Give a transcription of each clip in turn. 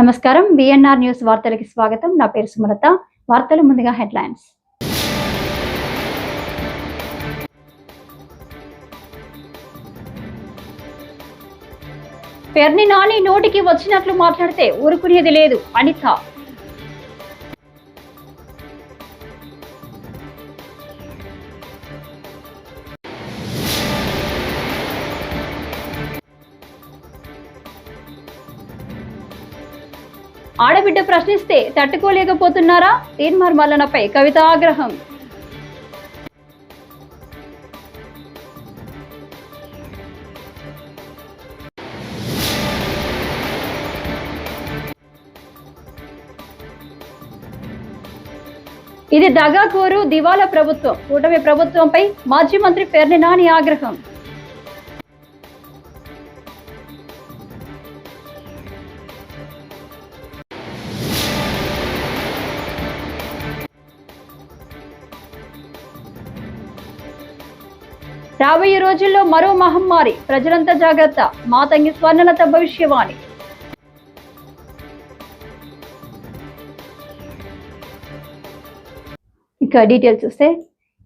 నమస్కారం. BNR news వార్తలకి స్వాగతం. నా పేరు సుమలత. వార్తలు ముందుగా హెడ్లైన్స్. పెర్ని నాని నోటికి వచ్చినట్లు మాట్లాడితే ఊరుకునేది లేదు. అనిత ఆడబిడ్డ ప్రశ్నిస్తే తట్టుకోలేకపోతున్నారా? తీన్మార్ మల్లనపై కవిత ఆగ్రహం. ఇది దగాకోరు దివాలా ప్రభుత్వం. కూటమి ప్రభుత్వంపై మాజీ మంత్రి పేర్ని నాని ఆగ్రహం. రాబోయే రోజుల్లో మరో మహమ్మారి. ప్రజలంతా జాగ్రత్త. మాతంగి స్వర్ణలత భవిష్యవాణి. ఇక డీటెయిల్స్ చూస్తే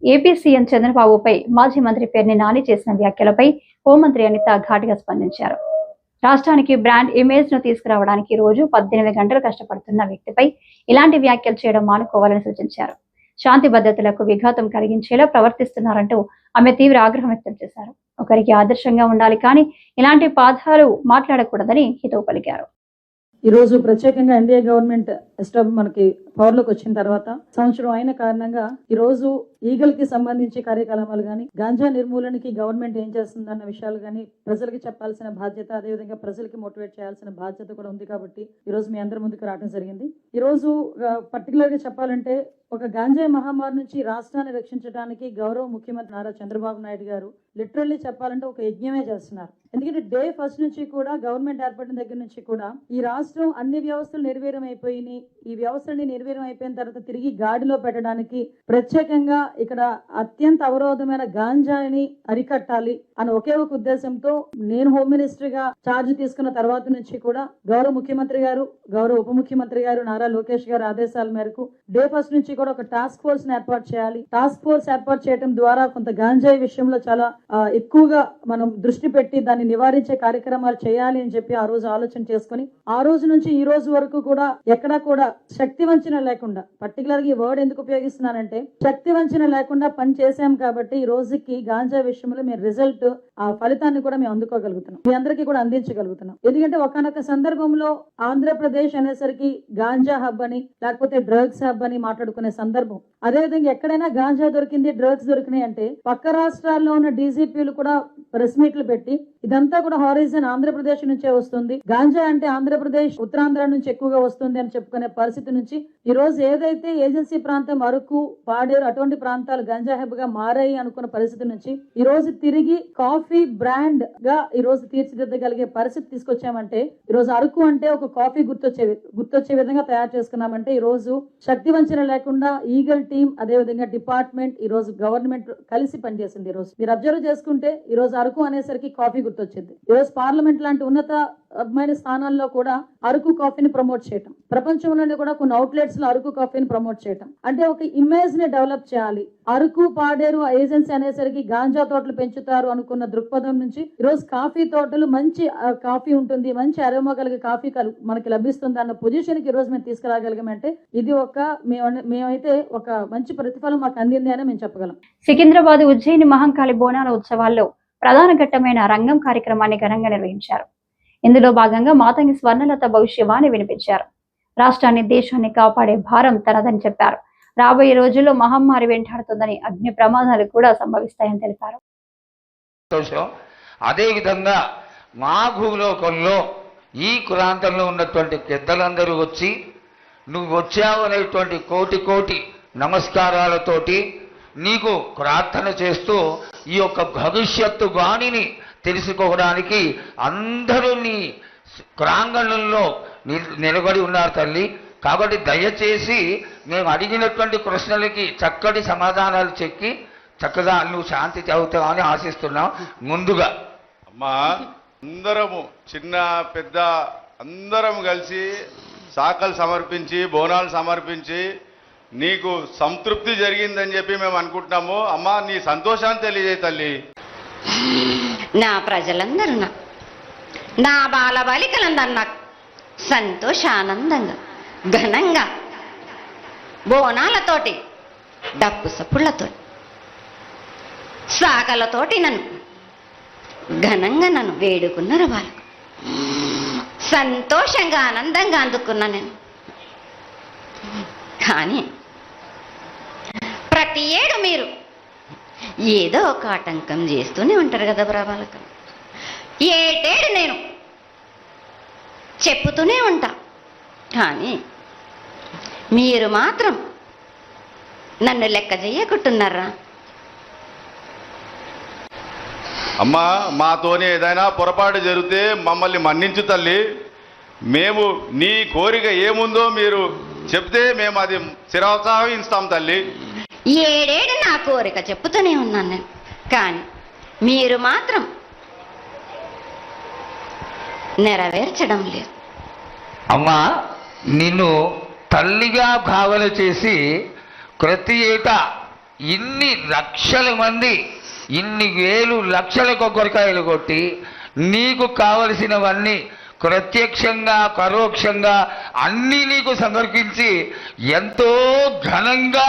ఏపీ సీఎం చంద్రబాబుపై మాజీ మంత్రి పేర్ని నాని చేసిన వ్యాఖ్యలపై హోంమంత్రి అనిత ఘాటుగా స్పందించారు. రాష్ట్రానికి బ్రాండ్ ఇమేజ్ను తీసుకురావడానికి రోజు పద్దెనిమిది గంటలు కష్టపడుతున్న వ్యక్తిపై ఇలాంటి వ్యాఖ్యలు చేయడం మానుకోవాలని సూచించారు. శాంతి భద్రతలకు విఘాతం కలిగించేలా ప్రవర్తిస్తున్నారంటూ ఆమె తీవ్ర ఆగ్రహం వ్యక్తం చేశారు. ఒకరికి ఆదర్శంగా ఉండాలి కానీ ఇలాంటి పాఠాలు మాట్లాడకూడదని హితవు పలికారు. ఈ రోజు ప్రత్యేకంగా ఎన్డీఏ గవర్నమెంట్ స్టవ్ మనకి పవర్లోకి వచ్చిన తర్వాత సంవత్సరం అయిన కారణంగా ఈ రోజు ఈగల్కి సంబంధించి కార్యకలాపాలు కానీ గాంజా నిర్మూలనకి గవర్నమెంట్ ఏం చేస్తుందన్న విషయాలు కానీ ప్రజలకి చెప్పాల్సిన బాధ్యత అదేవిధంగా ప్రజలకి మోటివేట్ చేయాల్సిన బాధ్యత కూడా ఉంది కాబట్టి ఈ రోజు మీ అందరి ముందుకు రావడం జరిగింది. ఈ రోజు పర్టికులర్గా చెప్పాలంటే ఒక గాంజాయి మహమ్మారి నుంచి రాష్ట్రాన్ని రక్షించడానికి గౌరవ ముఖ్యమంత్రి నారా చంద్రబాబు నాయుడు గారు లిటరల్లీ చెప్పాలంటే ఒక యజ్ఞమే చేస్తున్నారు. ఎందుకంటే డే ఫస్ట్ నుంచి కూడా గవర్నమెంట్ ఏర్పడిన దగ్గర నుంచి కూడా ఈ రాష్ట్రం అన్ని వ్యవస్థలు నిర్వీర్యం అయిపోయినాయి ఈ వ్యవస్థని నిర్వీర్యం అయిపోయిన తర్వాత తిరిగి గాడిలో పెట్టడానికి ప్రత్యేకంగా ఇక్కడ అత్యంత అవరోధమైన గాంజాయిని అరికట్టాలి అని ఒకే ఒక ఉద్దేశంతో నేను హోమ్ మినిస్టర్గా ఛార్జ్ తీసుకున్న తర్వాత నుంచి కూడా గౌరవ ముఖ్యమంత్రి గారు గౌరవ ఉప ముఖ్యమంత్రి గారు నారా లోకేష్ గారు ఆదేశాల మేరకు డే ఫస్ట్ నుంచి కూడా ఒక టాస్క్ ఫోర్స్ని ఏర్పాటు చేయాలి. టాస్క్ ఫోర్స్ ఏర్పాటు చేయడం ద్వారా కొంత గాంజాయి విషయంలో చాలా ఎక్కువగా మనం దృష్టి పెట్టి దాన్ని నివారించే కార్యక్రమాలు చేయాలి అని చెప్పి ఆ రోజు ఆలోచన చేసుకుని ఆ రోజు నుంచి ఈ రోజు వరకు కూడా ఎక్కడా కూడా శక్తి వంచన లేకుండా పర్టికులర్గా ఈ వర్డ్ ఎందుకు ఉపయోగిస్తున్నానంటే శక్తి వంచన లేకుండా పని చేశాం కాబట్టి ఈ రోజుకి గాంజా విషయంలో మేము రిజల్ట్ ఆ ఫలితాన్ని కూడా మేము అందుకోగలుగుతున్నాం. మీ అందరికీ కూడా అందించగలుగుతున్నాం. ఎందుకంటే ఒకనొక సందర్భంలో ఆంధ్రప్రదేశ్ అనేసరికి గాంజా హబ్ అని లేకపోతే డ్రగ్స్ హబ్ అని మాట్లాడుకునే సందర్భం. అదేవిధంగా ఎక్కడైనా గాంజా దొరికింది డ్రగ్స్ దొరికినాయి అంటే పక్క రాష్ట్రాల్లో ఉన్న డీజీపీలు కూడా ప్రెస్ మీట్లు పెట్టి ఇదంతా కూడా హారిజన్ ఆంధ్రప్రదేశ్ నుంచే వస్తుంది. గాంజా అంటే ఆంధ్రప్రదేశ్ ఉత్తరాంధ్ర నుంచి ఎక్కువగా వస్తుంది అని చెప్పుకునే పరిస్థితి నుంచి ఈ రోజు ఏదైతే ఏజెన్సీ ప్రాంతం అరకు పాడేరు అటువంటి ప్రాంతాలు గంజాహెబ్గా గా మారాయి అనుకున్న పరిస్థితి నుంచి ఈ రోజు తిరిగి కాఫీ బ్రాండ్గా ఈ రోజు తీర్చిదిద్దగలిగే పరిస్థితి తీసుకొచ్చామంటే ఈ రోజు అరకు అంటే ఒక కాఫీ గుర్తొచ్చే గుర్తొచ్చే విధంగా తయారు చేసుకున్నామంటే ఈ రోజు శక్తి వంచన లేకుండా ఈగల్ టీం అదే విధంగా డిపార్ట్మెంట్ ఈ రోజు గవర్నమెంట్ కలిసి పనిచేసింది ఈ రోజు. మీరు అబ్జర్వ్ చేసుకుంటే ఈ రోజు అరకు అనేసరికి కాఫీ గుర్తొచ్చింది. ఈ రోజు పార్లమెంట్ లాంటి ఉన్నత అద్భుతమైన స్థానాల్లో కూడా అరకు కాఫీని ప్రమోట్ చేయటం. ప్రపంచంలోనే కూడా కొన్ని అవుట్లెట్స్లో అరకు కాఫీని ప్రమోట్ చేయటం. అంటే ఒక ఇమేజ్ని డెవలప్ చేయాలి. అరకు పాడేరు ఏజెన్సీ అనేసరికి గాంజా తోటలు పెంచుతారు అనుకున్న దృక్పథం నుంచి ఈరోజు కాఫీ తోటలు మంచి కాఫీ ఉంటుంది మంచి అరోమా కలిగే కాఫీ మనకి లభిస్తుంది అన్న పొజిషన్కి ఈరోజు మేము తీసుకురాగలిగామంటే ఇది ఒక మేము మేమైతే ఒక మంచి ప్రతిఫలం మాకు అందింది అని మేము చెప్పగలం. సికింద్రాబాద్ ఉజ్జయిని మహంకాళి బోనాల ఉత్సవాల్లో ప్రధాన ఘట్టమైన రంగం కార్యక్రమాన్ని ఘనంగా నిర్వహించారు. ఇందులో భాగంగా మాతంగి స్వర్ణలత భవిష్యవాణి వినిపించారు. రాష్ట్రాన్ని దేశాన్ని కాపాడే భారం తనదని చెప్పారు. రాబోయే రోజుల్లో మహమ్మారి వెంటాడుతుందని అగ్ని ప్రమాదాలు కూడా సంభవిస్తాయని తెలిపారు. అదేవిధంగా మా భూలోకంలో ఈ కులాంతంలో ఉన్నటువంటి పెద్దలందరూ వచ్చి నువ్వు వచ్చావు అనేటువంటి కోటి కోటి నమస్కారాలతోటి నీకు ప్రార్థన చేస్తూ ఈ యొక్క భవిష్యత్తు బాణిని తెలుసుకోవడానికి అందరూ నీ ప్రాంగణంలో నిల్- నిలబడి ఉన్నారు తల్లి. కాబట్టి దయచేసి మేము అడిగినటువంటి ప్రశ్నలకి చక్కటి సమాధానాలు చెక్కి చక్కగా నువ్వు శాంతి చదువుతావని ఆశిస్తున్నాం. ముందుగా అమ్మా అందరము చిన్న పెద్ద అందరం కలిసి శాఖలు సమర్పించి బోనాలు సమర్పించి నీకు సంతృప్తి జరిగిందని చెప్పి మేము అనుకుంటున్నాము. అమ్మా నీ సంతోషాన్ని తెలియజేయ తల్లి. నా ప్రజలందరూ నా నా బాలబాలికలందరూ నాకు సంతోషానందంగా ఘనంగా బోనాలతోటి డప్పు సప్పుళ్ళతో సాకలతోటి నన్ను ఘనంగా నన్ను వేడుకున్నారు వాళ్ళు సంతోషంగా ఆనందంగా అందుకున్నా నేను. కానీ ప్రతి ఏడు మీరు ఏదో ఒక ఆటంకం చేస్తూనే ఉంటారు కదా ప్రభాలకం ఏటేడు నేను చెప్పుతూనే ఉంటా. కానీ మీరు మాత్రం నన్ను లెక్క చేయకుంటున్నారా అమ్మా మాతోనే ఏదైనా పొరపాటు జరిగితే మమ్మల్ని మన్నించు తల్లి. మేము నీ కోరిక ఏముందో మీరు చెప్తే మేము అది శిరోత్సాహిస్తాం తల్లి. ఏడేడు నా కోరిక చెప్పుతూనే ఉన్నాను నేను. కానీ మీరు మాత్రం నెరవేర్చడం లేదు. అమ్మా నిన్ను తల్లిగా భావన చేసి ప్రతి ఏటా ఇన్ని లక్షల మంది ఇన్ని వేలు లక్షల కొబ్బరికాయలు కొట్టి నీకు కావలసినవన్నీ ప్రత్యక్షంగా పరోక్షంగా అన్నీ నీకు సమర్పించి ఎంతో ఘనంగా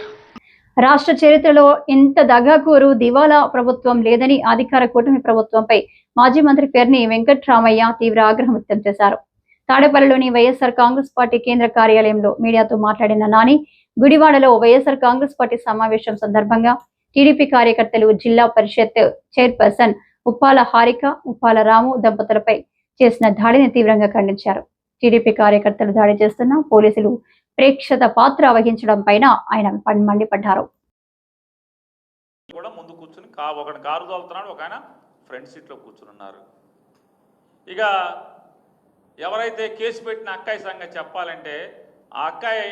రాష్ట్ర చరిత్రలో ఇంత దగాకోరు దివాలా ప్రభుత్వం లేదని అధికార కూటమి ప్రభుత్వంపై మాజీ మంత్రి పెర్ని వెంకట్రామయ్య తీవ్ర ఆగ్రహం వ్యక్తం చేశారు. తాడేపల్లిలోని వైఎస్ఆర్ కాంగ్రెస్ పార్టీ కేంద్ర కార్యాలయంలో మీడియాతో మాట్లాడిన నాని గుడివాడలో వైఎస్ఆర్ కాంగ్రెస్ పార్టీ సమావేశం సందర్భంగా టీడీపీ కార్యకర్తలు జిల్లా పరిషత్ చైర్పర్సన్ ఉప్పాల హారిక ఉప్పాల రాము దంపతులపై చేసిన దాడిని తీవ్రంగా ఖండించారు. టీడీపీ కార్యకర్తలు దాడి చేస్తున్న పోలీసులు ప్రేక్షత పాత్ర వహించడం పైన ఆయన మండిపడ్డారు. కూడా ముందు కూర్చుని కా ఒక కారు తోలుతున్నాడు ఒక ఆయన ఫ్రంట్ సీట్లో కూర్చుని ఉన్నారు ఇక ఎవరైతే కేసు పెట్టిన అక్కాయి సంగతి చెప్పాలంటే ఆ అక్కాయి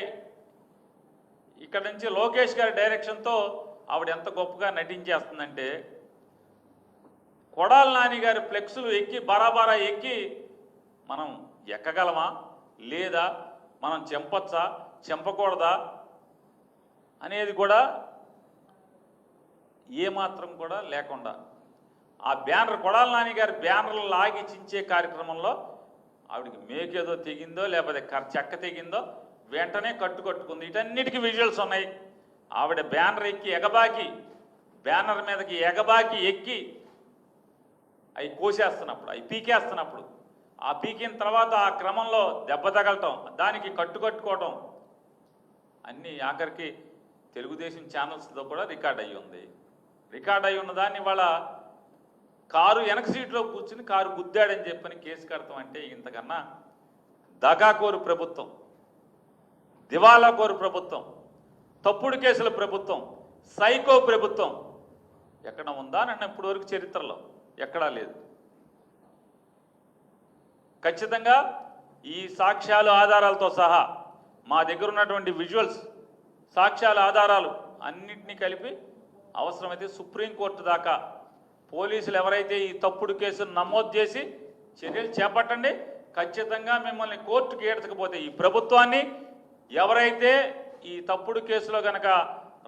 ఇక్కడ నుంచి లోకేష్ గారి డైరెక్షన్తో ఆవిడ ఎంత గొప్పగా నటించేస్తుందంటే కొడాల నాని గారి ఫ్లెక్సులు ఎక్కి బరాబరా ఎక్కి మనం ఎక్కగలమా? లేదా మనం చెంపచ్చా? చెంపకూడదా? అనేది కూడా ఏమాత్రం కూడా లేకుండా. ఆ బ్యానర్ కొడాల నాన్నగారి బ్యానర్లు లాగి చించే కార్యక్రమంలో ఆవిడకి మేకేదో తెగిందో లేకపోతే కర్- చెక్క తెగిందో వెంటనే కట్టు కట్టుకుంది. వీటన్నిటికీ విజువల్స్ ఉన్నాయి. ఆవిడ బ్యానర్ ఎక్కి ఎగబాకి బ్యానర్ మీదకి ఎగబాకి ఎక్కి అవి కోసేస్తున్నప్పుడు అవి పీకేస్తున్నప్పుడు ఆ పీకిన తర్వాత ఆ క్రమంలో దెబ్బ తగలటం దానికి కట్టు కట్టుకోవటం అన్నీ ఆఖరికి తెలుగుదేశం ఛానల్స్తో కూడా రికార్డ్ అయ్యి ఉంది. రికార్డ్ అయి ఉన్న దాన్ని వాళ్ళ కారు వెనక సీట్లో కూర్చుని కారు గుద్దాడని చెప్పని కేసు కడతాం అంటే ఇంతకన్నా దగాకోరు ప్రభుత్వం దివాలా కోరు ప్రభుత్వం తప్పుడు కేసుల ప్రభుత్వం సైకో ప్రభుత్వం ఎక్కడ ఉందా నన్ను ఇప్పటివరకు చరిత్రలో ఎక్కడా లేదు. ఖచ్చితంగా ఈ సాక్ష్యాలు ఆధారాలతో సహా మా దగ్గర ఉన్నటువంటి విజువల్స్ సాక్ష్యాలు ఆధారాలు అన్నింటినీ కలిపి అవసరమైతే సుప్రీంకోర్టు దాకా పోలీసులు ఎవరైతే ఈ తప్పుడు కేసును నమోదు చేసి చర్యలు చేపట్టండి. ఖచ్చితంగా మిమ్మల్ని కోర్టుకి ఏడ్చకపోతే ఈ ప్రభుత్వాన్ని ఎవరైతే ఈ తప్పుడు కేసులో కనుక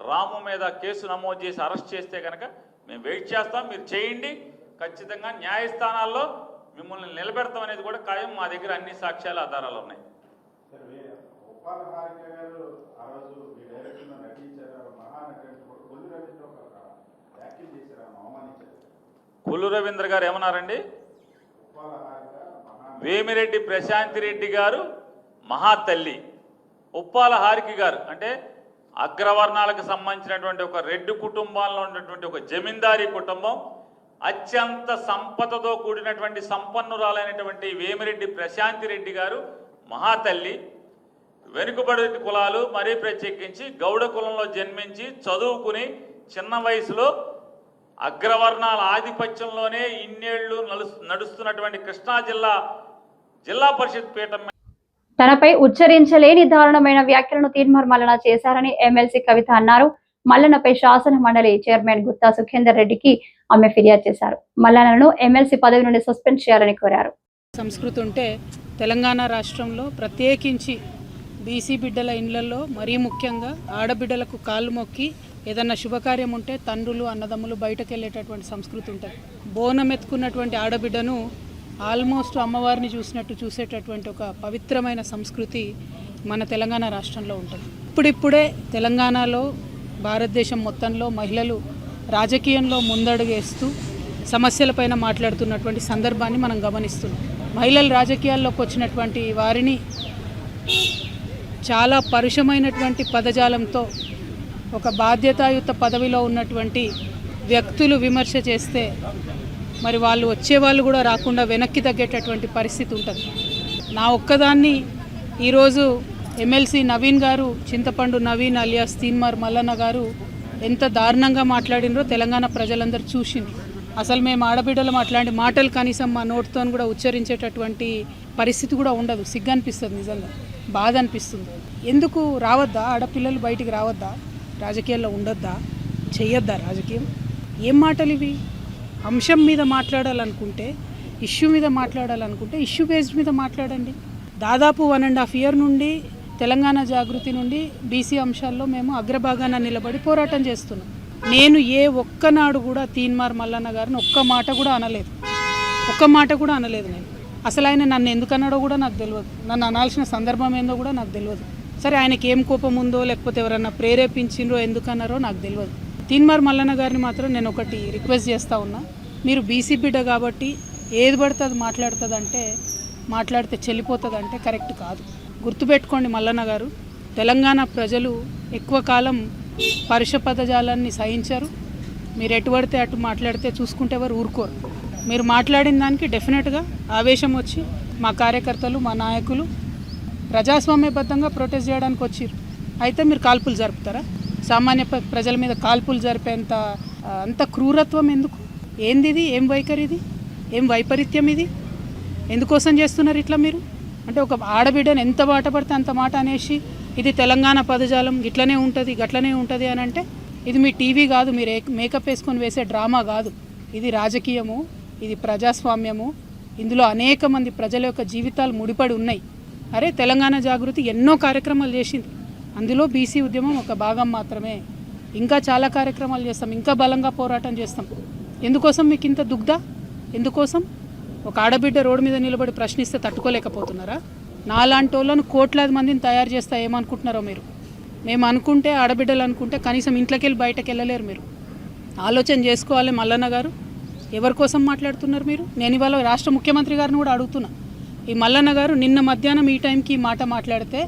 రాము మీద కేసు నమోదు చేసి అరెస్ట్ చేస్తే కనుక మేము వెయిట్ చేస్తాం. మీరు చేయండి. ఖచ్చితంగా న్యాయస్థానాల్లో మిమ్మల్ని నిలబెడతాం అనేది కూడా ఖాయం మా దగ్గర అన్ని సాక్ష్యాలు ఆధారాలు ఉన్నాయి. కొల్లు రవీంద్ర గారు ఏమన్నారండి? వేమిరెడ్డి ప్రశాంతి రెడ్డి గారు మహాతల్లి. ఉప్పాల హారిక గారు అంటే అగ్రవర్ణాలకు సంబంధించినటువంటి ఒక రెడ్డి కుటుంబాల్లో ఉన్నటువంటి ఒక జమీందారీ కుటుంబం. అత్యంత సంపదతో కూడినటువంటి సంపన్నురాలైనటువంటి వేమిరెడ్డి ప్రశాంతి రెడ్డి గారు మహాతల్లి. వెనుకబడి కులాలు మరీ ప్రత్యేకించి గౌడ కులంలో జన్మించి చదువుకుని చిన్న వయసులో అగ్రవర్ణాల ఆధిపత్యంలోనే ఇన్నేళ్ళు నడుస్తున్నటువంటి కృష్ణా జిల్లా జిల్లా పరిషత్ పీఠం తనపై ఉచ్చరించలేని దారుణమైన వ్యాఖ్యలను తీర్మర్మలన చేశారని ఎమ్మెల్సీ కవిత అన్నారు. మల్లనపై శాసన మండలి చైర్మన్ గుత్తా సుఖేందర్ రెడ్డికి ఆమె ఫిర్యాదు చేశారు. మల్లనను ఎమ్మెల్సీ పదవి నుండి సస్పెండ్ చేయాలని కోరారు. సంస్కృతి ఉంటే తెలంగాణ రాష్ట్రంలో ప్రత్యేకించి బీసీ బిడ్డల ఇండ్లలో మరీ ముఖ్యంగా ఆడబిడ్డలకు కాళ్ళు మొక్కి ఏదన్నా శుభకార్యం ఉంటే తండ్రులు అన్నదమ్ములు బయటకు వెళ్ళేటటువంటి సంస్కృతి ఉంటుంది. బోనం ఎత్తుకున్నటువంటి ఆడబిడ్డను ఆల్మోస్ట్ అమ్మవారిని చూసినట్టు చూసేటటువంటి ఒక పవిత్రమైన సంస్కృతి మన తెలంగాణ రాష్ట్రంలో ఉంటుంది. ఇప్పుడిప్పుడే తెలంగాణలో భారతదేశం మొత్తంలో మహిళలు రాజకీయంలో ముందడుగేస్తూ సమస్యలపైన మాట్లాడుతున్నటువంటి సందర్భాన్ని మనం గమనిస్తున్నాం. మహిళలు రాజకీయాల్లోకి వచ్చినటువంటి వారిని చాలా పరుషమైనటువంటి పదజాలంతో ఒక బాధ్యతాయుత పదవిలో ఉన్నటువంటి వ్యక్తులు విమర్శ చేస్తే మరి వాళ్ళు వచ్చేవాళ్ళు కూడా రాకుండా వెనక్కి తగ్గేటటువంటి పరిస్థితి ఉంటుంది. నా ఒక్కదాన్ని ఈరోజు ఎమ్మెల్సీ నవీన్ గారు చింతపండు నవీన్ అలియాస్ తీన్మార్ మల్లన్న గారు ఎంత దారుణంగా మాట్లాడినరో తెలంగాణ ప్రజలందరూ చూసిండ్రు. అసలు మేము ఆడబిడ్డలు అట్లాంటి మాటలు కనీసం మా నోటితో కూడా ఉచ్చరించేటటువంటి పరిస్థితి కూడా ఉండదు. సిగ్గు అనిపిస్తుంది నిజంగా. బాధ అనిపిస్తుంది ఎందుకు రావద్దా? ఆడపిల్లలు బయటికి రావద్దా? రాజకీయాల్లో ఉండొద్దా? చెయ్యొద్దా రాజకీయం? ఏం మాటలు ఇవి? అంశం మీద మాట్లాడాలనుకుంటే ఇష్యూ మీద మాట్లాడాలనుకుంటే ఇష్యూ బేస్డ్ మీద మాట్లాడండి. దాదాపు వన్ అండ్ హాఫ్ ఇయర్ నుండి తెలంగాణ జాగృతి నుండి బీసీ అంశాల్లో మేము అగ్రభాగాన నిలబడి పోరాటం చేస్తున్నాం. నేను ఏ ఒక్కనాడు కూడా తీన్మార్ మల్లన్న గారిని ఒక్క మాట కూడా అనలేదు. ఒక్క మాట కూడా అనలేదు నేను. అసలు ఆయన నన్ను ఎందుకు అన్నాడో కూడా నాకు తెలియదు నన్ను అనాల్సిన సందర్భం ఏందో కూడా నాకు తెలియదు సరే ఆయనకి ఏం కోపం ఉందో లేకపోతే ఎవరన్నా ప్రేరేపించిండ్రో ఎందుకన్నారో నాకు తెలియదు తీన్మార్ మల్లన్న గారిని మాత్రం నేను ఒకటి రిక్వెస్ట్ చేస్తూ ఉన్నా. మీరు బీసీ బిడ్డ కాబట్టి ఏది పడుతుంది మాట్లాడుతుంది అంటే మాట్లాడితే చెల్లిపోతుందంటే కరెక్ట్ కాదు. గుర్తుపెట్టుకోండి మల్లన్న గారు తెలంగాణ ప్రజలు ఎక్కువ కాలం పరుష పదజాలాన్ని సహించారు. మీరు ఎటు పడితే అటు మాట్లాడితే చూసుకుంటే ఎవరు ఊరుకోరు. మీరు మాట్లాడిన దానికి డెఫినెట్గా ఆవేశం వచ్చి మా కార్యకర్తలు మా నాయకులు ప్రజాస్వామ్యబద్ధంగా ప్రొటెస్ట్ చేయడానికి వచ్చారు అయితే మీరు కాల్పులు జరుపుతారా? సామాన్య ప్ర- ప్రజల మీద కాల్పులు జరిపేంత అంత క్రూరత్వం ఎందుకు? ఏంది ఇది ఏం వైఖరి ఇది ఏం వైపరీత్యం ఇది? ఎందుకోసం చేస్తున్నారు ఇట్లా మీరు? అంటే ఒక ఆడబిడ్డను ఎంత బాట పడితే అంత మాట అనేసి ఇది తెలంగాణ పదజాలం ఇట్లనే ఉంటుంది గట్లనే ఉంటుంది అని అంటే ఇది మీ టీవీ కాదు మీరు మేకప్ వేసుకొని వేసే డ్రామా కాదు. ఇది రాజకీయము ఇది ప్రజాస్వామ్యము. ఇందులో అనేక మంది ప్రజల యొక్క జీవితాలు ముడిపడి ఉన్నాయి. అరే తెలంగాణ జాగృతి ఎన్నో కార్యక్రమాలు చేసింది. అందులో బీసీ ఉద్యమం ఒక భాగం మాత్రమే. ఇంకా చాలా కార్యక్రమాలు చేస్తాం ఇంకా బలంగా పోరాటం చేస్తాం. ఎందుకోసం మీకు ఇంత దుగ్ధ? ఎందుకోసం? ఒక ఆడబిడ్డ రోడ్డు మీద నిలబడి ప్రశ్నిస్తే తట్టుకోలేకపోతున్నారా? నాలాంటి వాళ్ళను కోట్లాది మందిని తయారు చేస్తా ఏమనుకుంటున్నారో మీరు? మేము అనుకుంటే ఆడబిడ్డలు అనుకుంటే కనీసం ఇంట్లోకి వెళ్ళి బయటకు వెళ్ళలేరు మీరు. ఆలోచన చేసుకోవాలి మల్లన్న గారు. ఎవరి కోసం మాట్లాడుతున్నారు మీరు? నేను ఇవాళ రాష్ట్ర ముఖ్యమంత్రి గారిని కూడా అడుగుతున్నా. ఈ మల్లన్న గారు నిన్న మధ్యాహ్నం ఈ టైంకి ఈ మాట మాట్లాడితే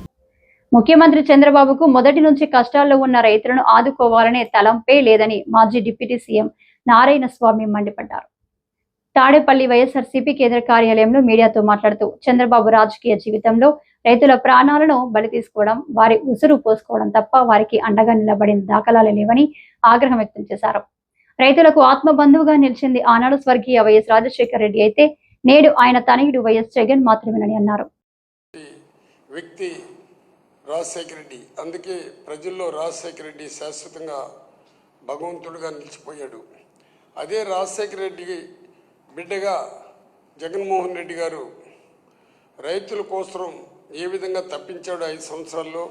ముఖ్యమంత్రి చంద్రబాబుకు మొదటి నుంచి కష్టాల్లో ఉన్న రైతులను ఆదుకోవాలనే తలంపే లేదని మాజీ డిప్యూటీ సీఎం నారాయణ స్వామి మండిపడ్డారు. తాడేపల్లి వైఎస్ఆర్సీపీ కేంద్ర కార్యాలయంలో మీడియాతో మాట్లాడుతూ చంద్రబాబు రాజకీయ జీవితంలో రైతుల ప్రాణాలను బలి తీసుకోవడం వారి ఉసురు పోసుకోవడం తప్ప వారికి అండగా నిలబడిన దాఖలాలు లేవని ఆగ్రహం వ్యక్తం చేశారు. రైతులకు ఆత్మబంధువుగా నిలిచింది ఆనాడు స్వర్గీయ వైఎస్ రాజశేఖర రెడ్డి అయితే నేడు ఆయన తనయుడు వైఎస్ జగన్ మాత్రమేనని అన్నారు. వ్యక్తి రాజశేఖర రెడ్డి అందుకే ప్రజల్లో రాజశేఖర రెడ్డి శాశ్వతంగా భగవంతుడిగా నిలిచిపోయాడు. అదే రాజశేఖర రెడ్డి బిడ్డగా జగన్మోహన్ రెడ్డి గారు రైతుల కోసం ఏ విధంగా తప్పించాడు ఐదు సంవత్సరాల్లో?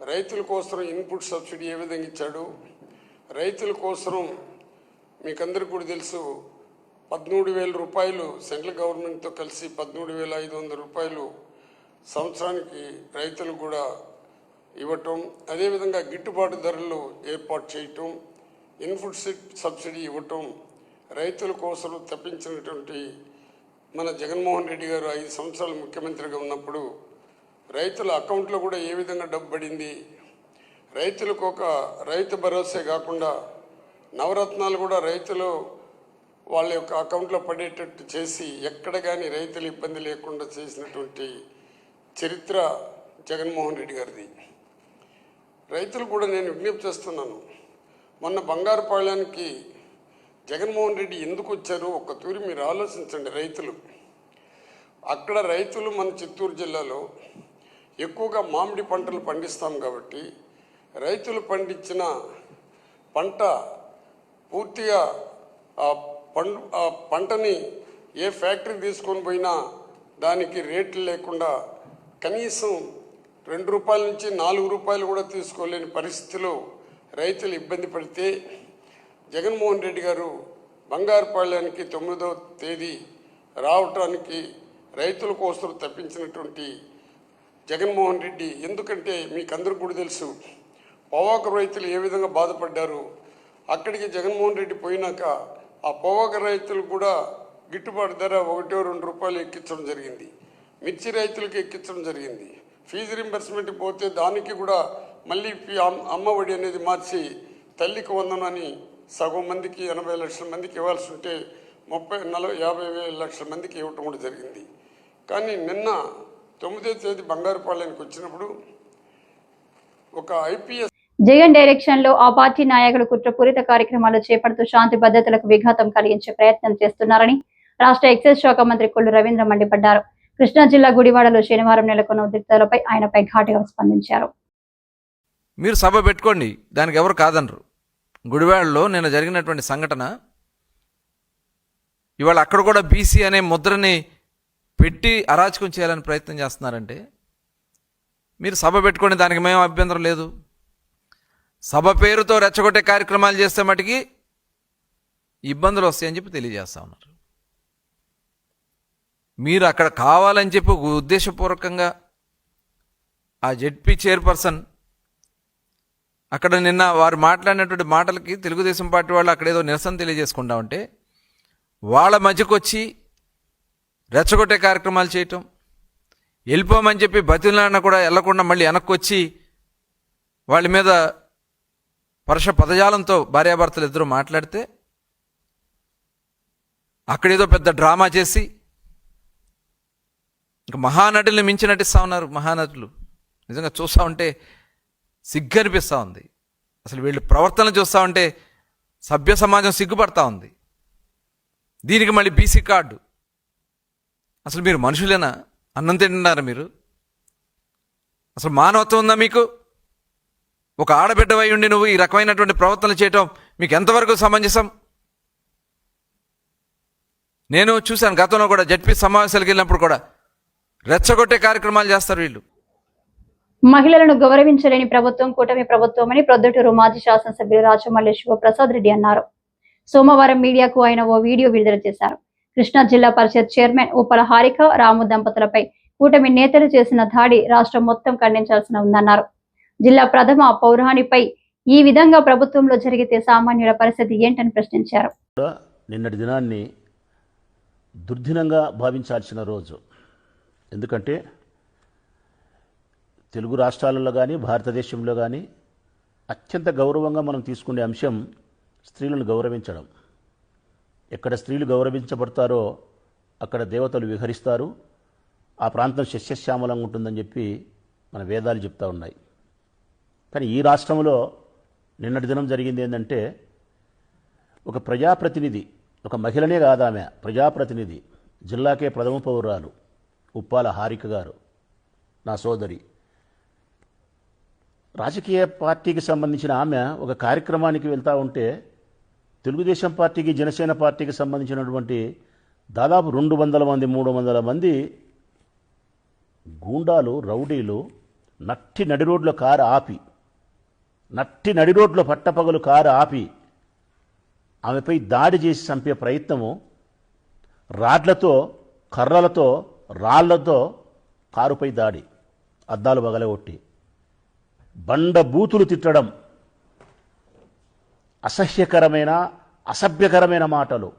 రైతుల కోసం ఇన్పుట్ సబ్సిడీ ఏ విధంగా ఇచ్చాడు? రైతుల కోసం మీకందరికీ కూడా తెలుసు పదమూడు వేల రూపాయలు సెంట్రల్ గవర్నమెంట్తో కలిసి పదమూడు వేల ఐదు వందల రూపాయలు సంవత్సరానికి రైతులు కూడా ఇవ్వటం అదేవిధంగా గిట్టుబాటు ధరలు ఏర్పాటు చేయటం ఇన్పుట్ సబ్సిడీ ఇవ్వటం రైతుల కోసం తప్పించినటువంటి మన జగన్మోహన్ రెడ్డి గారు ఐదు సంవత్సరాలు ముఖ్యమంత్రిగా ఉన్నప్పుడు రైతుల అకౌంట్లో కూడా ఏ విధంగా డబ్బు పడింది? రైతులకు ఒక రైతు భరోసే కాకుండా నవరత్నాలు కూడా రైతులు వాళ్ళ యొక్క అకౌంట్లో పడేటట్టు చేసి ఎక్కడ కానీ రైతులు ఇబ్బంది లేకుండా చేసినటువంటి చరిత్ర జగన్మోహన్ రెడ్డి గారిది. రైతులు కూడా నేను విజ్ఞప్తి చేస్తున్నాను. మొన్న బంగారుపాళ్యానికి జగన్మోహన్ రెడ్డి ఎందుకు వచ్చారో ఒక్క తూరి మీరు ఆలోచించండి రైతులు. అక్కడ రైతులు మన చిత్తూరు జిల్లాలో ఎక్కువగా మామిడి పంటలు పండిస్తాం కాబట్టి రైతులు పండించిన పంట పూర్తిగా ఆ పండు ఆ పంటని ఏ ఫ్యాక్టరీ తీసుకొని పోయినా దానికి రేట్లు లేకుండా కనీసం రెండు రూపాయల నుంచి నాలుగు రూపాయలు కూడా తీసుకోలేని పరిస్థితిలో రైతులు ఇబ్బంది పడితే జగన్మోహన్ రెడ్డి గారు బంగారుపాళ్యానికి తొమ్మిదవ తేదీ రావటానికి రైతుల కోసం తప్పించినటువంటి జగన్మోహన్ రెడ్డి ఎందుకంటే మీకు అందరికీ కూడా తెలుసు పొవాకు రైతులు ఏ విధంగా బాధపడ్డారు? అక్కడికి జగన్మోహన్ రెడ్డి పోయినాక ఆ పొవాకు రైతులు కూడా గిట్టుబాటు ధర ఒకటో రెండు రూపాయలు ఎక్కించడం జరిగింది. మిర్చి రైతులకు ఎక్కించడం జరిగింది. ఫీజు రింబర్స్మెంట్ పోతే దానికి కూడా మళ్ళీ అమ్మ ఒడి అనేది మార్చి తల్లికి వందనని సగం మందికి ఎనభై లక్షల మందికి ఇవ్వాల్సి ఉంటే ముప్పై నలభై యాభై వేల లక్షల మందికి ఇవ్వటం కూడా జరిగింది. కానీ నిన్న తొమ్మిదో తేదీ బంగారుపాలెంకి వచ్చినప్పుడు ఒక ఐపీఎస్ జగన్ డైరెక్షన్లో ఆ పార్టీ నాయకులు కుట్రపూరిత కార్యక్రమాలు చేపడుతూ శాంతి భద్రతలకు విఘాతం కలిగించే ప్రయత్నం చేస్తున్నారని రాష్ట్ర ఎక్సైజ్ శాఖ మంత్రి కొల్లు రవీంద్ర మండిపడ్డారు. కృష్ణా జిల్లా గుడివాడలో శనివారం నెలకొన్న ఉద్రిక్తలపై ఆయనపై ఘాటుగా స్పందించారు. మీరు సభ పెట్టుకోండి దానికి ఎవరు కాదనరు. గుడివాడలో నిన్న జరిగినటువంటి సంఘటన ఇవాళ అక్కడ కూడా బీసీ అనే ముద్రని పెట్టి అరాచకం చేయాలని ప్రయత్నం చేస్తున్నారంటే మీరు సభ పెట్టుకోండి దానికి మేము అభ్యంతరం లేదు. సభ పేరుతో రెచ్చగొట్టే కార్యక్రమాలు చేస్తే మటుకి ఇబ్బందులు వస్తాయని చెప్పి తెలియజేస్తా ఉన్నారు. మీరు అక్కడ కావాలని చెప్పి ఉద్దేశపూర్వకంగా ఆ జెడ్పీ చైర్పర్సన్ అక్కడ నిన్న వారు మాట్లాడినటువంటి మాటలకి తెలుగుదేశం పార్టీ వాళ్ళు అక్కడ ఏదో నిరసన తెలియజేసుకుంటా ఉంటే వాళ్ళ మధ్యకు వచ్చి రెచ్చగొట్టే కార్యక్రమాలు చేయటం వెళ్ళిపోమని చెప్పి బతిలాడిన కూడా వెళ్ళకుండా మళ్ళీ వెనక్కి వచ్చి వాళ్ళ మీద పరుష పదజాలంతో భార్యాభర్తలు ఇద్దరు మాట్లాడితే అక్కడేదో పెద్ద డ్రామా చేసి ఇంకా మహానటుల్ని మించి నటిస్తూ ఉన్నారు మహానటులు. నిజంగా చూస్తూ ఉంటే సిగ్గు అనిపిస్తూ ఉంది. అసలు వీళ్ళు ప్రవర్తన చూస్తూ ఉంటే సభ్య సమాజం సిగ్గుపడతా ఉంది. దీనికి మళ్ళీ బీసీ కార్డు. అసలు మీరు మనుషులేనా? అన్నం తింటున్నారా మీరు? అసలు మానవత్వం ఉందా మీకు? ఒక ఆడబిడ్డవై ఉండి నువ్వు ఈ రకమైనటువంటి ప్రవర్తనలు చేయటం మీకు ఎంతవరకు సమంజసం? నేను చూశాను గతంలో కూడా జడ్పీ సమావేశాలకు వెళ్ళినప్పుడు కూడా రెచ్చగొట్టే కార్యక్రమాలు చేస్తారు వీళ్ళు. మహిళలను గౌరవించలేని ప్రభుత్వం కూటమి ప్రభుత్వమని ప్రొద్దుటూరు మాజీ శాసనసభ్యులు రాచమల్లి శివప్రసాద్ రెడ్డి అన్నారు. సోమవారం మీడియాకు ఆయన ఓ వీడియో విడుదల చేశారు. కృష్ణా జిల్లా పరిషత్ చైర్మన్ ఉప్పల హారిక రాము దంపతులపై కూటమి నేతలు చేసిన దాడి రాష్ట్రం మొత్తం ఖండించాల్సిన ఉందన్నారు. జిల్లా ప్రథమ పౌరాణిపై ఈ విధంగా ప్రభుత్వంలో జరిగితే సామాన్యుల పరిస్థితి ఏంటని ప్రశ్నించారు. నిన్నటి దినాన్ని దుర్దినంగా భావించాల్సిన రోజు. ఎందుకంటే తెలుగు రాష్ట్రాలలో కానీ భారతదేశంలో కానీ అత్యంత గౌరవంగా మనం తీసుకునే అంశం స్త్రీలను గౌరవించడం. ఎక్కడ స్త్రీలు గౌరవించబడతారో అక్కడ దేవతలు విహరిస్తారు. ఆ ప్రాంతం శస్యశ్యామలంగా ఉంటుందని చెప్పి మన వేదాలు చెప్తా ఉన్నాయి. కానీ ఈ రాష్ట్రంలో నిన్నటి దినం జరిగింది ఏంటంటే ఒక ప్రజాప్రతినిధి ఒక మహిళనే కాదామె ప్రజాప్రతినిధి జిల్లాకే ప్రథమ పౌరాలు ఉప్పాల హారిక గారు నా సోదరి. రాజకీయ పార్టీకి సంబంధించిన ఆమె ఒక కార్యక్రమానికి వెళ్తూ ఉంటే తెలుగుదేశం పార్టీకి జనసేన పార్టీకి సంబంధించినటువంటి దాదాపు రెండు వందల మంది మూడు వందల మంది గూండాలు రౌడీలు నట్టి నడి రోడ్లో కారు ఆపి నట్టి నడి రోడ్లో పట్టపగలు కారు ఆపి ఆమెపై దాడి చేసి చంపే ప్రయత్నము రాడ్లతో కర్రలతో రాళ్ళతో కారుపై దాడి అద్దాలు పగలగొట్టి. బండ బూతులు తిట్టడం. అసహ్యకరమైన అసభ్యకరమైన మాటలు.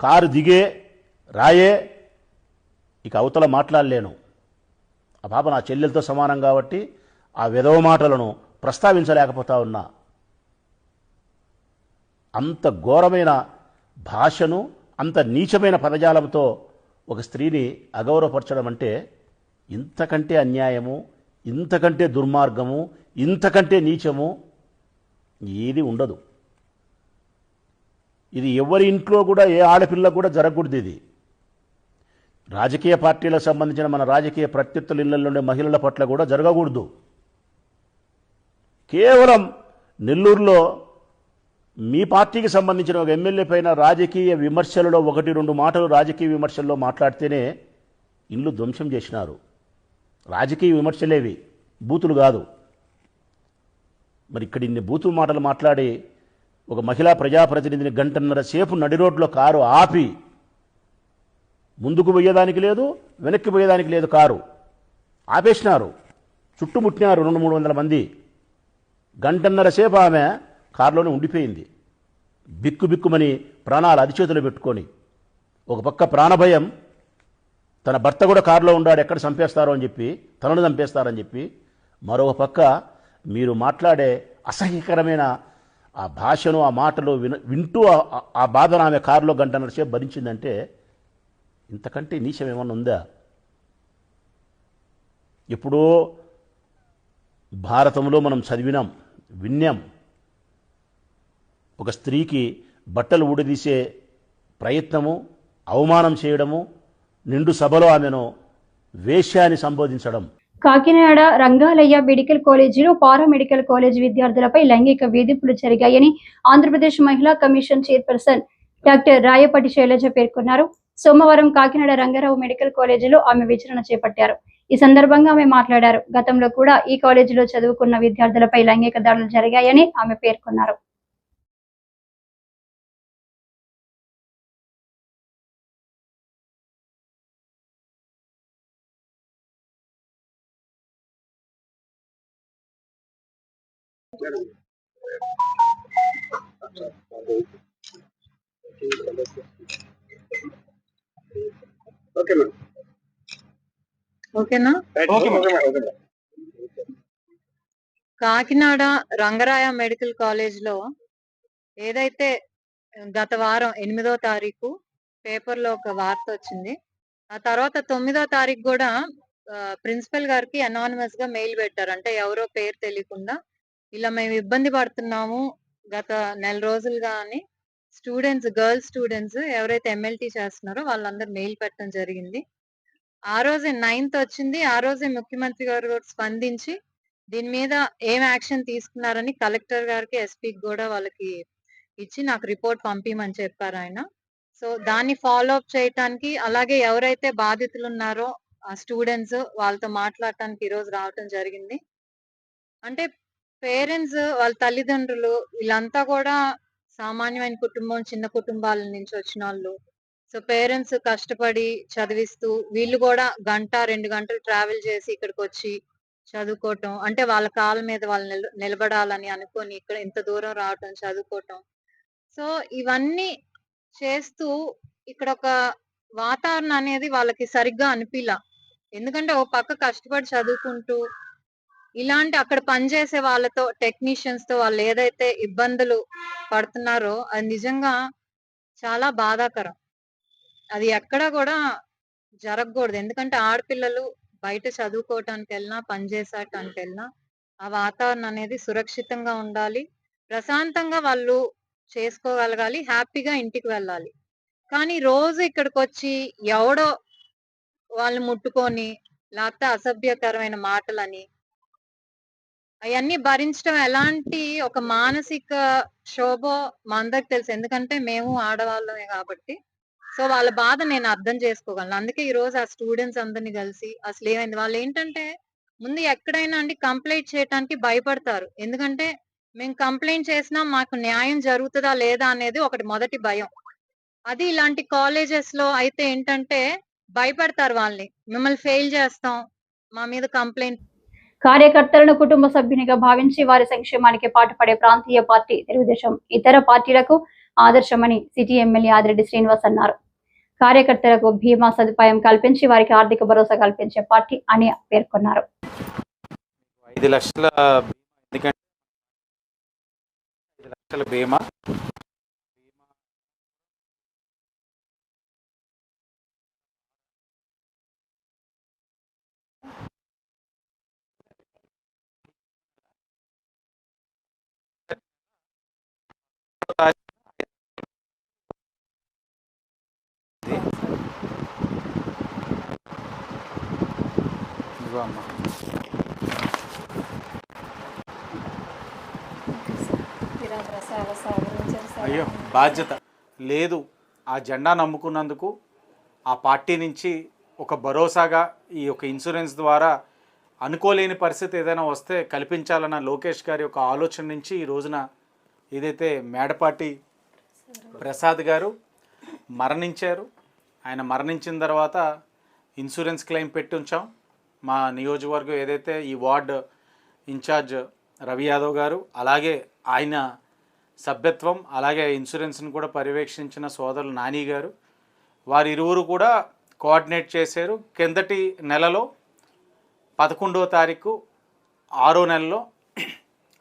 కారు దిగే రాయే ఇక అవతల మాట్లాడలేను. ఆ పాప నా చెల్లెలతో సమానం కాబట్టి ఆ విధవ మాటలను ప్రస్తావించలేకపోతా ఉన్నా. అంత ఘోరమైన భాషను అంత నీచమైన పదజాలంతో ఒక స్త్రీని అగౌరవపరచడం అంటే ఇంతకంటే అన్యాయము ఇంతకంటే దుర్మార్గము ఇంతకంటే నీచము ఏది ఉండదు. ఇది ఎవరి ఇంట్లో కూడా ఏ ఆడపిల్ల కూడా జరగకూడదు ఇది. రాజకీయ పార్టీలకు సంబంధించిన మన రాజకీయ ప్రత్యర్థుల ఇళ్ళలోనే ఉండే మహిళల పట్ల కూడా జరగకూడదు. కేవలం నెల్లూరులో మీ పార్టీకి సంబంధించిన ఒక ఎమ్మెల్యే పైన రాజకీయ విమర్శలలో ఒకటి రెండు మాటలు రాజకీయ విమర్శల్లో మాట్లాడితేనే ఇల్లు ధ్వంసం చేసినారు. రాజకీయ విమర్శలేవి. బూతులు కాదు. మరి ఇక్కడ ఇన్ని బూతులు మాటలు మాట్లాడి ఒక మహిళా ప్రజాప్రతినిధిని గంటన్నర సేపు నడి రోడ్లో కారు ఆపి ముందుకు పోయేదానికి లేదు వెనక్కి పోయేదానికి లేదు కారు. ఆపేసినారు. చుట్టుముట్టినారు రెండు మూడు వందల మంది. గంటన్నర సేపు ఆమె కారులోనే ఉండిపోయింది. బిక్కు బిక్కుమని ప్రాణాలు అరిచేతులు పెట్టుకొని. ఒక పక్క ప్రాణభయం తన భర్త కూడా కారులో ఉన్నాడు ఎక్కడ చంపేస్తారో అని చెప్పి తనను చంపేస్తారని చెప్పి మరొక పక్క మీరు మాట్లాడే అసహ్యకరమైన ఆ భాషను ఆ మాటలు విన వింటూ ఆ- ఆ- బాధను ఆమె కారులో గంట నడిచే భరించిందంటే ఇంతకంటే నీచం ఏమన్నా ఉందా? ఎప్పుడో భారతంలో మనం చదివినాం విన్నాం. ఒక స్త్రీకి బట్టలు ఊడదీసే ప్రయత్నము అవమానం చేయడము నిండు సభలో ఆమెను వేశ్యాన్ని సంబోధించడం. కాకినాడ రంగాలయ్య మెడికల్ కాలేజీలో పారామెడికల్ కాలేజీ విద్యార్థులపై లైంగిక వేధింపులు జరిగాయని ఆంధ్రప్రదేశ్ మహిళా commission chairperson doctor Rayapati Sailaja పేర్కొన్నారు. సోమవారం కాకినాడ రంగారావు మెడికల్ కాలేజీలో ఆమె విచారణ చేపట్టారు. ఈ సందర్భంగా ఆమె మాట్లాడారు. గతంలో కూడా ఈ కాలేజీలో చదువుకున్న విద్యార్థులపై లైంగిక దాడులు జరిగాయని ఆమె పేర్కొన్నారు. ఓకేనా? కాకినాడ రంగరాయ మెడికల్ కాలేజ్లో ఏదైతే గత వారం ఎనిమిదో తారీఖు పేపర్లో ఒక వార్త వచ్చింది. ఆ తర్వాత తొమ్మిదో తారీఖు కూడా ప్రిన్సిపల్ గారికి అనానిమస్గా మెయిల్ పెట్టారు. అంటే ఎవరో పేరు తెలియకుండా ఇలా మేము ఇబ్బంది పడుతున్నాము గత నెల రోజులుగా అని స్టూడెంట్స్ గర్ల్స్ స్టూడెంట్స్ ఎవరైతే ఎమ్మెల్టీ చేస్తున్నారో వాళ్ళందరూ మెయిల్ పెట్టడం జరిగింది. ఆ రోజే నైన్త్ వచ్చింది. ఆ రోజే ముఖ్యమంత్రి గారు కూడా స్పందించి దీని మీద ఏం యాక్షన్ తీసుకున్నారని కలెక్టర్ గారికి ఎస్పీకి కూడా వాళ్ళకి ఇచ్చి నాకు రిపోర్ట్ పంపించమని చెప్పారు ఆయన. సో దాన్ని ఫాలో అప్ చేయటానికి అలాగే ఎవరైతే బాధితులు ఉన్నారో ఆ స్టూడెంట్స్ వాళ్ళతో మాట్లాడటానికి ఈరోజు రావటం జరిగింది. అంటే పేరెంట్స్ వాళ్ళ తల్లిదండ్రులు వీళ్ళంతా కూడా సామాన్యమైన కుటుంబం చిన్న కుటుంబాల నుంచి వచ్చిన వాళ్ళు. సో పేరెంట్స్ కష్టపడి చదివిస్తూ వీళ్ళు కూడా గంట రెండు గంటలు ట్రావెల్ చేసి ఇక్కడికి వచ్చి చదువుకోవటం. అంటే వాళ్ళ కాళ్ళ మీద వాళ్ళు నిలబడాలని అనుకొని ఇక్కడ ఇంత దూరం రావటం చదువుకోవటం. సో ఇవన్నీ చేస్తూ ఇక్కడ ఒక వాతావరణం అనేది వాళ్ళకి సరిగ్గా అనిపిలా. ఎందుకంటే ఓ పక్క కష్టపడి చదువుకుంటూ ఇలాంటి అక్కడ పనిచేసే వాళ్ళతో టెక్నీషియన్స్తో వాళ్ళు ఏదైతే ఇబ్బందులు పడుతున్నారో అది నిజంగా చాలా బాధాకరం. అది ఎక్కడా కూడా జరగకూడదు. ఎందుకంటే ఆడపిల్లలు బయట చదువుకోవటానికి వెళ్ళినా పనిచేసటానికి వెళ్ళినా ఆ వాతావరణం అనేది సురక్షితంగా ఉండాలి. ప్రశాంతంగా వాళ్ళు చేసుకోగలగాలి. హ్యాపీగా ఇంటికి వెళ్ళాలి. కానీ రోజు ఇక్కడికి వచ్చి ఎవడో వాళ్ళు ముట్టుకొని లేకపోతే అసభ్యకరమైన మాటలని అవన్నీ భరించడం ఎలాంటి ఒక మానసిక క్షోభ మా అందరికి తెలుసు. ఎందుకంటే మేము ఆడవాళ్ళమే కాబట్టి. సో వాళ్ళ బాధ నేను అర్థం చేసుకోగలను. అందుకే ఈ రోజు ఆ స్టూడెంట్స్ అందరిని కలిసి అసలు ఏమైంది? వాళ్ళు ఏంటంటే ముందు ఎక్కడైనా అండి కంప్లైంట్ చేయడానికి భయపడతారు. ఎందుకంటే మేము కంప్లైంట్ చేసినా మాకు న్యాయం జరుగుతుందా లేదా అనేది ఒకటి మొదటి భయం. అది ఇలాంటి కాలేజెస్లో అయితే ఏంటంటే భయపడతారు వాళ్ళని. మిమ్మల్ని ఫెయిల్ చేస్తాం. మా మీద కంప్లైంట్ కార్యకర్తలను కుటుంబ సభ్యునిగా భావించి వారి సంక్షేమానికి పాటుపడే ప్రాంతీయ పార్టీ తెలుగుదేశం ఇతర పార్టీలకు ఆదర్శమని సిటీ ఎమ్మెల్యే ఆదిరెడ్డి శ్రీనివాస్ అన్నారు. కార్యకర్తలకు బీమా సదుపాయం కల్పించి వారికి ఆర్థిక భరోసా కల్పించే పార్టీ అని పేర్కొన్నారు. ఐదు లక్షల బీమా ఎందుకంటే ఐదు లక్షల బీమా ఇదిగో అమ్మా అయ్యో బాధ్యత. లేదు ఆ జెండా నమ్ముకున్నందుకు ఆ పార్టీ నుంచి ఒక భరోసాగా ఈ యొక్క ఇన్సూరెన్స్ ద్వారా అనుకోలేని పరిస్థితి ఏదైనా వస్తే కల్పించాలన్న లోకేష్ గారి యొక్క ఆలోచన నుంచి ఈ రోజున ఏదైతే మేడపాటి ప్రసాద్ గారు మరణించారు ఆయన మరణించిన తర్వాత ఇన్సూరెన్స్ క్లెయిమ్ పెట్టి ఉంచాం. మా నియోజకవర్గం ఏదైతే ఈ వార్డ్ ఇన్ఛార్జ్ రవి యాదవ్ గారు అలాగే ఆయన సభ్యత్వం అలాగే ఇన్సూరెన్స్ని కూడా పర్యవేక్షించిన సోదరులు నాని గారు వారి ఇరువురు కూడా కోఆర్డినేట్ చేశారు. కిందటి నెలలో పదకొండవ తారీఖు ఆరో నెలలో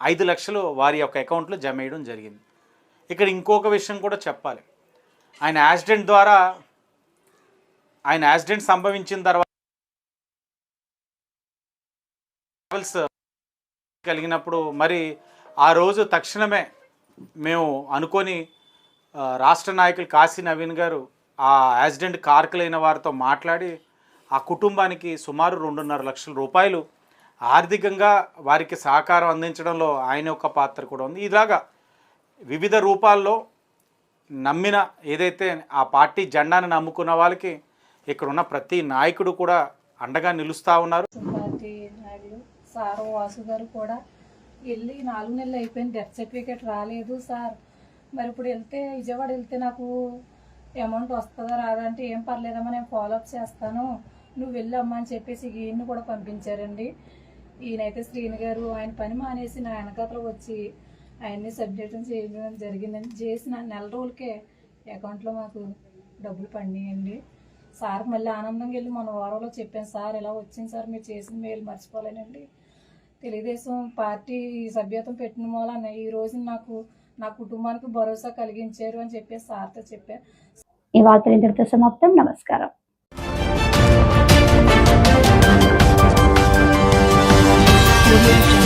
ఐదు లక్షలు వారి యొక్క అకౌంట్లో జమ వేయడం జరిగింది. ఇక్కడ ఇంకొక విషయం కూడా చెప్పాలి. ఆయన యాక్సిడెంట్ ద్వారా ఆయన యాక్సిడెంట్ సంభవించిన తర్వాత ట్రావెల్స్ కలిగినప్పుడు మరి ఆ రోజు తక్షణమే మేము అనుకొని రాష్ట్ర నాయకులు కాశీ నవీన్ గారు ఆ యాక్సిడెంట్ కార్కులైన వారితో మాట్లాడి ఆ కుటుంబానికి సుమారు రెండున్నర లక్షల రూపాయలు ఆర్థికంగా వారికి సహకారం అందించడంలో ఆయన యొక్క పాత్ర కూడా ఉంది. ఇలాగా వివిధ రూపాల్లో నమ్మిన ఏదైతే ఆ పార్టీ జెండాను నమ్ముకున్న వాళ్ళకి ఇక్కడ ఉన్న ప్రతి నాయకుడు కూడా అండగా నిలుస్తూ ఉన్నారు. సార్ వాసు గారు కూడా వెళ్ళి నాలుగు నెలలు అయిపోయింది డెత్ సర్టిఫికేట్ రాలేదు సార్. మరి ఇప్పుడు వెళ్తే విజయవాడ వెళ్తే నాకు అమౌంట్ వస్తుందా రాదా అంటే ఏం పర్లేదమ్మా నేను ఫాలోఅప్ చేస్తాను. నువ్వు వెళ్ళమ్మా అని చెప్పేసి ఈయన్ని కూడా పంపించారండి. ఈయనైతే శ్రీని గారు ఆయన పని మానేసి నా వెనకాతలు వచ్చి ఆయన్ని సబ్జెక్ట్ చేయడం జరిగిందని చేసిన నెల రోజులకే అకౌంట్లో మాకు డబ్బులు పండియండి సార్ మళ్ళీ ఆనందంగా వెళ్ళి మన వారంలో చెప్పాను సార్ ఇలా వచ్చింది సార్? మీరు చేసిన మేలు మర్చిపోలేనండి. తెలుగుదేశం పార్టీ సభ్యత్వం పెట్టిన మూలన ఈ రోజు నాకు నా కుటుంబానికి భరోసా కలిగించారు అని చెప్పేసి సార్తో చెప్పాను ఈ వార్తలు ఇంతటితో సమాప్తం. నమస్కారం. removed